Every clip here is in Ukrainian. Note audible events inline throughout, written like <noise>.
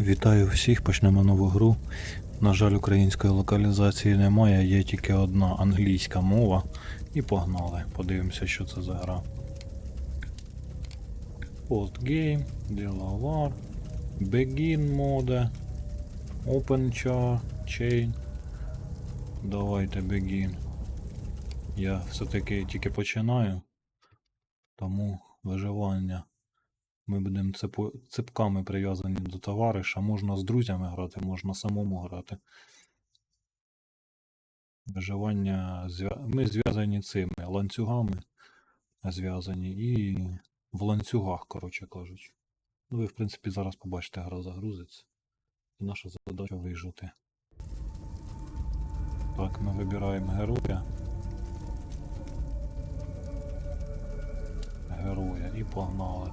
Вітаю всіх, почнемо нову гру. На жаль, української локалізації немає, є тільки одна англійська мова. І погнали. Подивимося, що це за гра. Postgame, Діловар, Begin моде, Open Char, Chain. Давайте Begin. Я все-таки тільки починаю, тому виживання. Ми будемо цепу... цепками прив'язані до товариша. Можна з друзями грати, можна самому грати. Виживання. Ми зв'язані цими ланцюгами зв'язані і в ланцюгах, коротше кажучи. Ну, ви, в принципі, зараз побачите, гра загрузиться. І наша задача вижити. Так, ми вибираємо героя. Героя і погнали.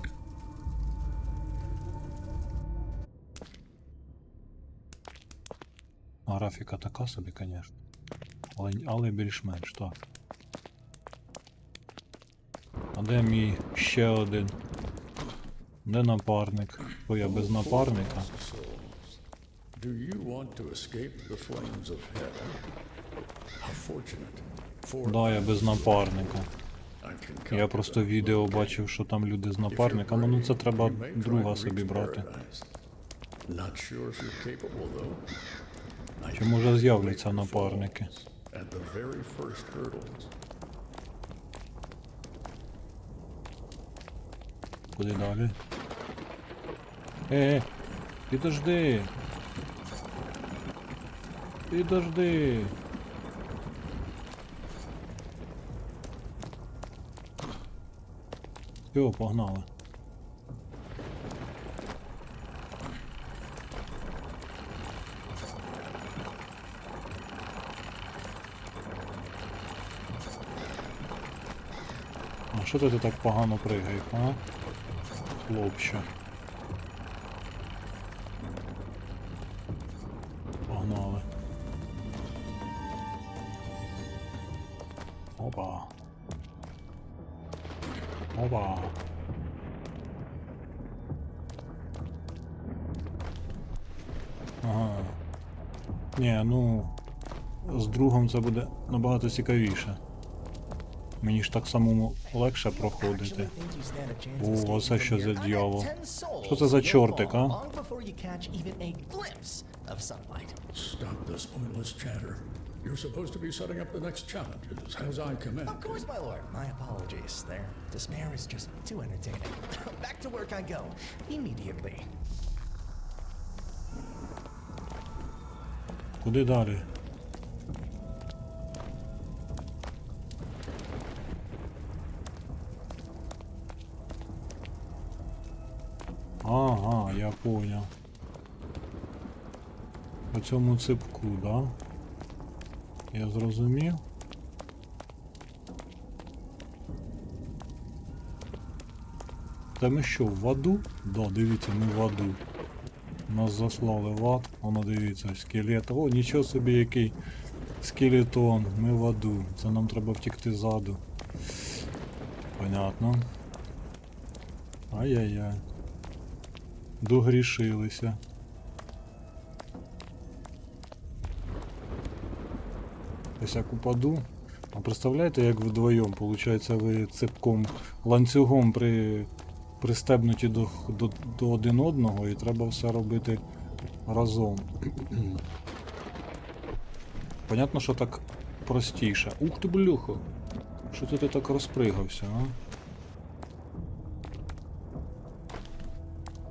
Графіка така собі, звісно. Але, але більш-менш так. А де мій ще один? Де напарник? Бо я без напарника. Do you want to escape the flames of hell? How fortunate. For Да, я без напарника. Я просто відео бачив, що там люди з напарниками. Ну це треба друга собі брати. Not sure if you're capable, though. Чи може з'являться напарники? Куди далі? Е, підожди. Підожди. Все, погнали. Що ти так погано пригаєш, а? Хлопче. Погнали. Опа. Опа. Ага. Ні, ну. З другом це буде набагато цікавіше. Мені ж так самому легше проходити. О, оце що за дьявол. Що це за чортик, а? Stop this pointless chatter. You're supposed to be setting up the next challenges as I command. Of course, my lord. My apologies. Their despair is just too entertaining. Back to work I go. Immediately. Куди далі? Ага, я понял. По цьому ципку, да? Я зрозумів. Та ми що, в аду? Да, дивіться, ми в аду. Нас заслали в ад. Воно дивіться, скелет. О, нічого собі який скелетон. Ми в аду. Це нам треба втікти ззаду. Понятно. Ай-яй-яй. Догрішилися. Ось як упаду. А представляєте, як вдвоєм, виходить, ви цепком ланцюгом при, пристебнуті до, до, до один одного і треба все робити разом. Понятно, що так простіше. Ух ти, блюхо! Що ти, ти так розпригався, а?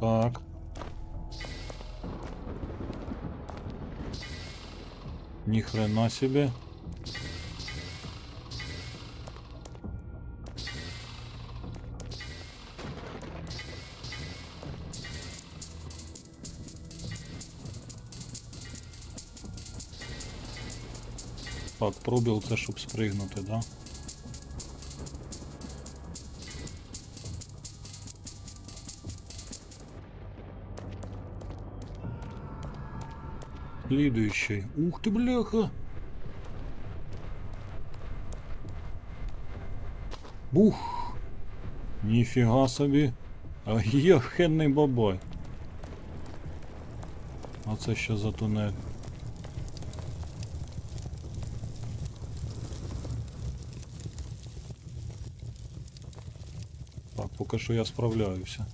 Так. Ни хрена себе. Так, пробіл це щоб спригнути, да? Следующий. Ух ты, бляха! Бух! Ніфіга собі. А єхенний бабай. А це що за тунель? Так, поки що я справляюся.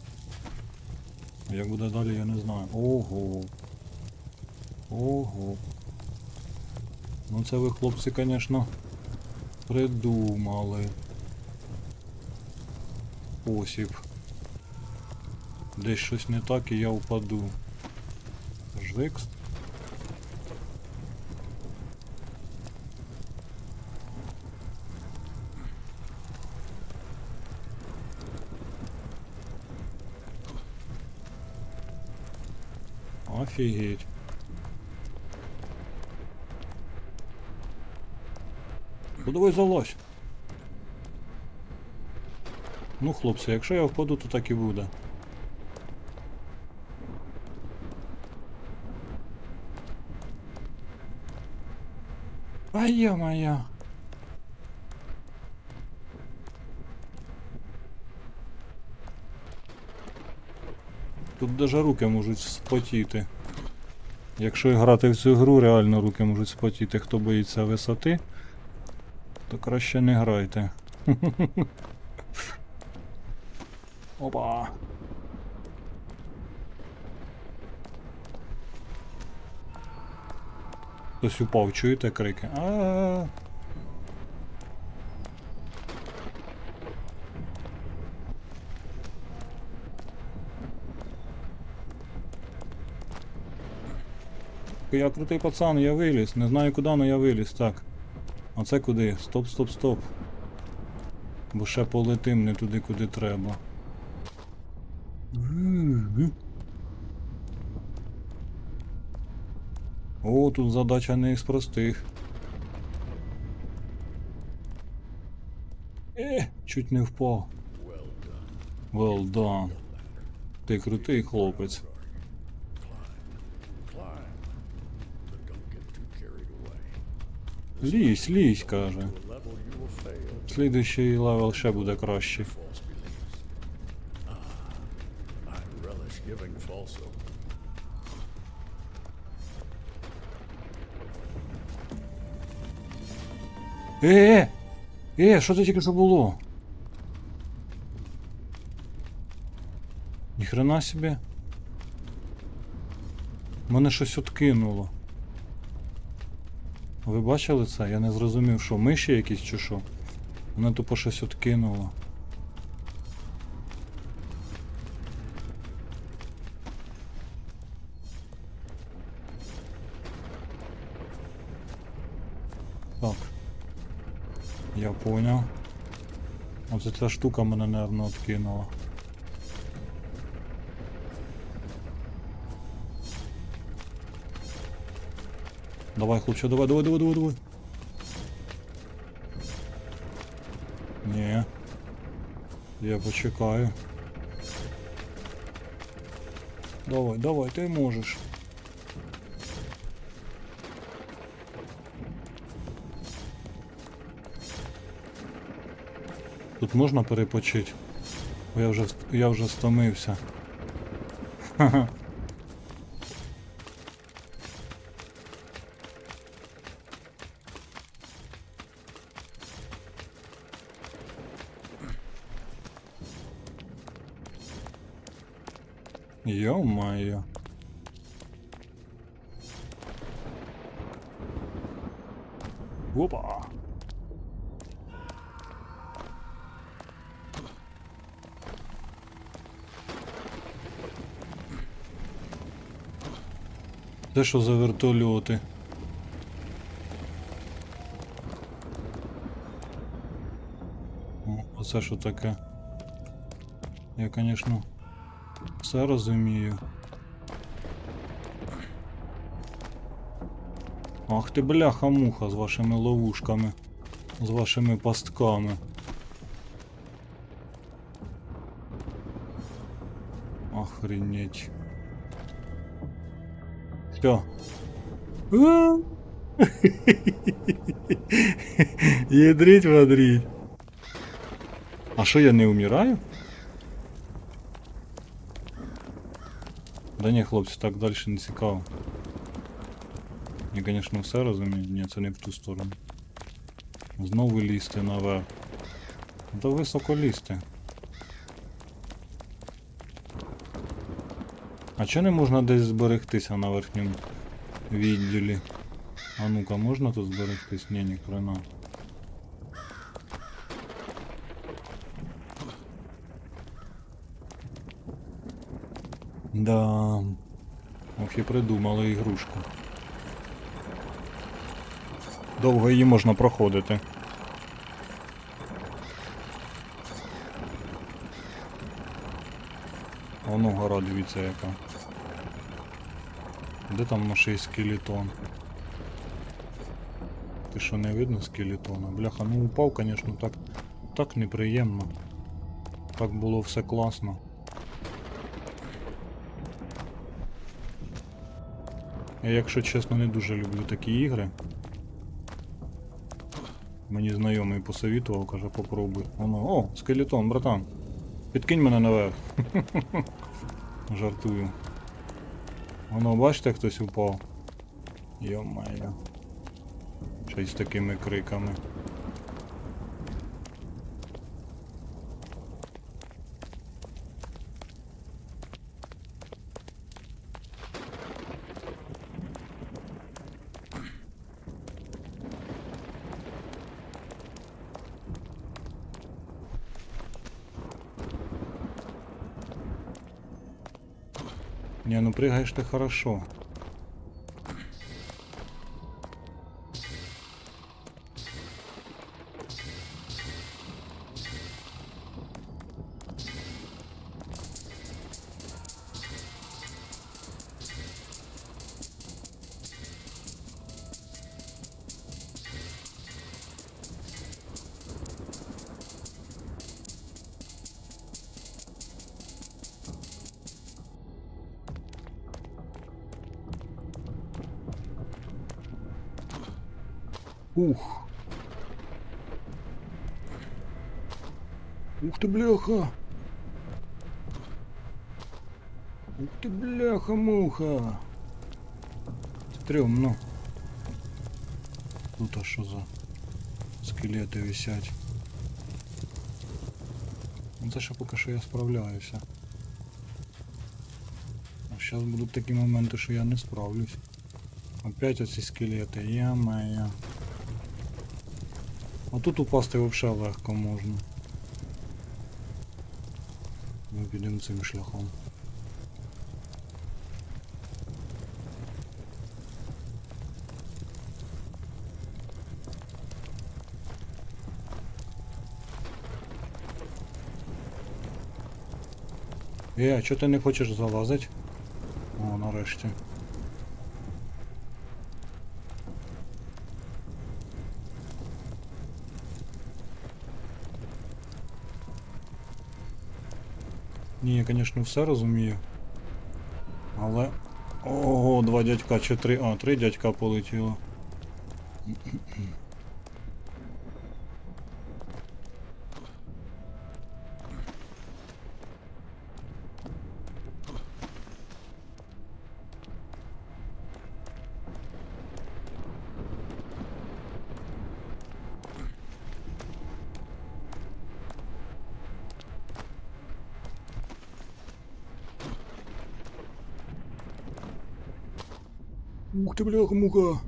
Як буде далі, я не знаю. Ого. Ого. Ну це ви, хлопці, звісно, придумали. Спосіб. Десь щось не так і я впаду. Жикс. Офігеть. Ну давай залазь. Ну, хлопці, якщо я впаду, то так і буде. А я моя. Тут даже руки можуть спотіти. Якщо грати в цю гру, реально руки можуть спотіти. Хто боїться висоти, то краще не грайте. Опа. Хтось упав, чуєте крики? А. Я крутий пацан, я виліз. Не знаю куди, але я виліз. Так. А це куди? Стоп, стоп, стоп. Бо ще полетим не туди, куди треба. О, тут задача не із простих. Е, чуть не впав. Well done. Ти крутий хлопець. Лізь, лізь, каже. Слідуючий левел ще буде краще. False beliefs. Ah, I relish giving false hope. Е, е! Е, що це тільки що було? Ніхрена собі. Мене щось откинуло. Ви бачили це? Я не зрозумів, що миші якісь чи що? Мене тупо щось откинуло. Так. Я понял. Оце ця штука мене, наверно, откинула. Давай, хлопче, давай, давай, давай, давай, давай. Ні. Я почекаю. Давай, давай, ти можеш. Тут можна перепочити? Я вже, я вже стомився. Ха-ха. Ё-моё. Опа! Це що за вертольоти? О, а це що таке? Я, конечно, все розумію. Ах ти бляха-муха з вашими ловушками, з вашими пастками. Охренеть. Все. <laughs> Ядрить водрить. А що я не вмираю? Да ні, хлопці, так далі не цікаво. Я, звісно, все розумію. Ні, це не в ту сторону. Знову лізти наверх. Та високо лізти. А чого не можна десь зберегтися на верхньому відділі? А ну-ка, можна тут зберегтись? Ні, ні, хрена. Да. Ох і придумали ігрушку. Довго її можна проходити. Воно гора, дивіться яка. Де там наш скелетон? Ти що не видно скелетона? Бляха, ну упав, звісно, так, так неприємно. Так було все класно. Я, якщо чесно, не дуже люблю такі ігри. Мені знайомий посовітував, каже, попробуй. Воно, о, скелетон, братан. Підкинь мене наверх. <laughs> Жартую. Воно, бачите, хтось упав. Йо-майо. Щось з такими криками. Не, ну прыгаешь ты хорошо. Ух. Ух ты, бляха. Ух ты, бляха-муха. Стрёмно. Тут а що за скелети висять? Ну це ще поки що я справляюся. А зараз будуть такі моменти, що я не справлюсь. Опять оці скелети, я-моя. А тут упасти взагалі легко можна. Ми підемо цим шляхом. Е, а чого ти не хочеш залазити? О, нарешті. Ні, я, звісно, все розумію. Але. Ого, два дядька чи три. А, три дядька полетіло. Ух ты, бляха-муха.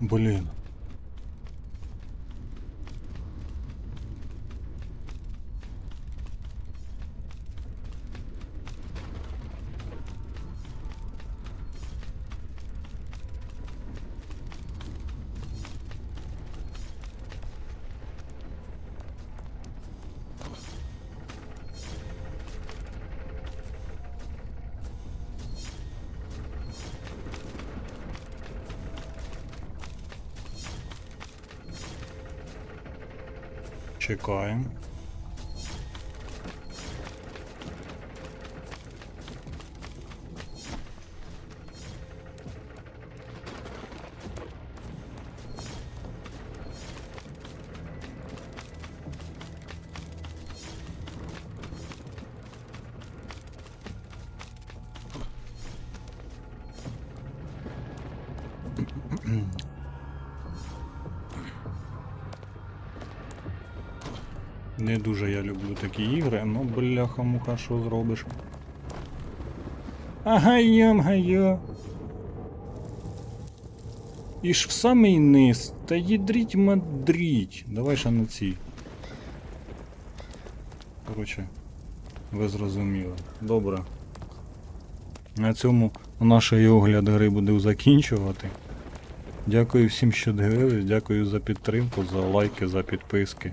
Блин. Чекаємо. Не дуже я люблю такі ігри, ну бляха-муха, що зробиш. Ага, ям гайо. І ж в самий низ. Та їдріть мадріть. Давай ще на цій. Коротше, ви зрозуміли. Добре. На цьому наш огляд гри буде закінчувати. Дякую всім, що дивились, дякую за підтримку, за лайки, за підписки.